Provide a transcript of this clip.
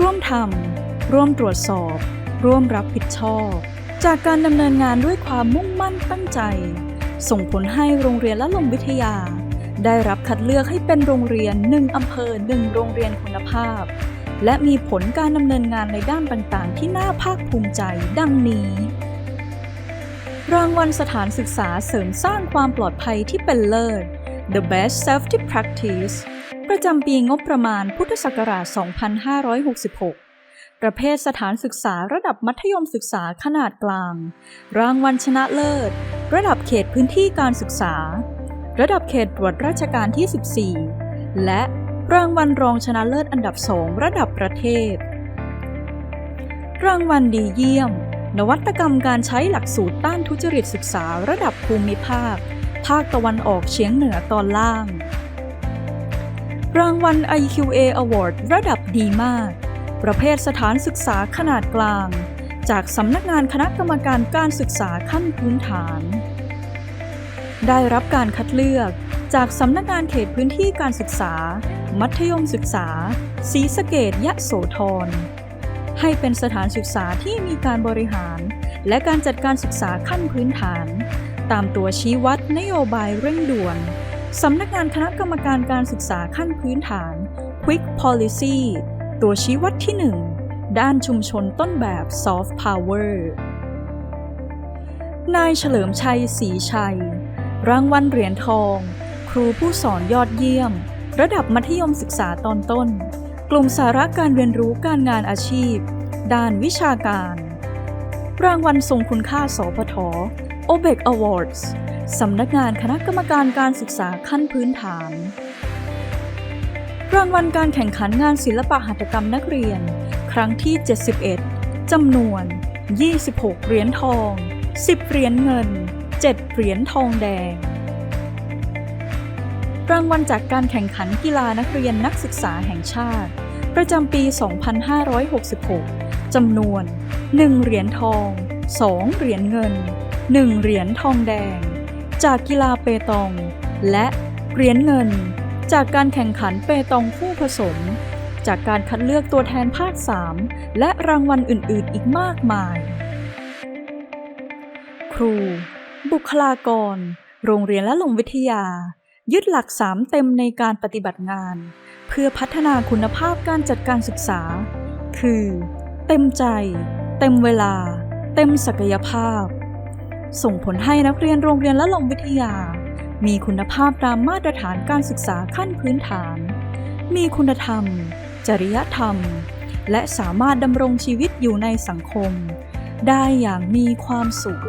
ร่วมทำ ร่วมตรวจสอบ ร่วมรับผิดชอบ จากการดำเนินงานด้วยความมุ่งมั่นตั้งใจ ส่งผลให้โรงเรียนละลมวิทยา ได้รับคัดเลือกให้เป็นโรงเรียนหนึ่งอำเภอหนึ่งโรงเรียนคุณภาพ และมีผลการดำเนินงานในด้านต่างๆ ที่น่าภาคภูมิใจดังนี้ รางวัลสถานศึกษาเสริมสร้างความปลอดภัยที่เป็นเลิศ The Best Safety Practice ประจำปีงบประมาณพุทธศักราช 2566 ประเภทสถานศึกษาระดับมัธยมศึกษาขนาดกลาง รางวัลชนะเลิศ ระดับเขตพื้นที่การศึกษา ระดับเขตตรวจราชการที่ 14 และรางวัลรองชนะเลิศอันดับ2ระดับประเทศ รางวัลดีเยี่ยม นวัตกรรมการใช้หลักสูตรต้านทุจริตศึกษาระดับภูมิภาค ภาคตะวันออกเฉียงเหนือตอนล่าง รางวัล IQA Award ระดับดีมาก ประเภทสถานศึกษาขนาดกลาง จากสำนักงานคณะกรรมการการศึกษาขั้นพื้นฐาน ได้รับการคัดเลือกจากสำนักงานเขตพื้นที่การศึกษา มัธยมศึกษาศรีสะเกดยะโสธร ให้เป็นสถานศึกษาที่มีการบริหาร และการจัดการศึกษาขั้นพื้นฐาน ตามตัวชี้วัดนโยบายเร่งด่วน สำนักงานคณะกรรมการการศึกษาขั้นพื้นฐาน Quick Policy ตัวชี้วัดที่ 1 ด้านชุมชนต้นแบบ Soft Power นายเฉลิมชัยศรีชัย รางวัลเหรียญทอง ครูผู้สอนยอดเยี่ยม ระดับมัธยมศึกษาตอนต้น กลุ่มสาระการเรียนรู้การงานอาชีพ ด้านวิชาการ รางวัลทรงคุณค่าสพท o b e c Awards สำนักงานคณะกรรมการการศึกษาขั้นพื้นฐาน รางวัลการแข่งขันงานศิลปะหัตถกรรมนักเรียน ครั้งที่ 71 จำนวน 26 เหรียญทอง 10 เหรียญเงิน 7 เหรียญทองแดง รางวัลจากการแข่งขันกีฬานักเรียนนักศึกษาแห่งชาติ ประจำปี 2566 จำนวน 1 เหรียญทอง 2 เหรียญเงิน 1 เหรียญทองแดง จากกีฬาเปตอง และเหรียญเงิน จากการแข่งขันเปตองคู่ผสม จากการคัดเลือกตัวแทนภาค 3 และรางวัลอื่นๆ อีกมากมาย ครู บุคลากร โรงเรียนและลงวิทยา ยึดหลักสามเต็มในการปฏิบัติงาน เพื่อพัฒนาคุณภาพการจัดการศึกษา คือ เต็มใจ เต็มเวลา เต็มศักยภาพ ส่งผลให้นักเรียนโรงเรียนและลงวิทยา มีคุณภาพตามมาตรฐานการศึกษาขั้นพื้นฐาน มีคุณธรรม จริยธรรม และสามารถดำรงชีวิตอยู่ในสังคม ได้อย่างมีความสุข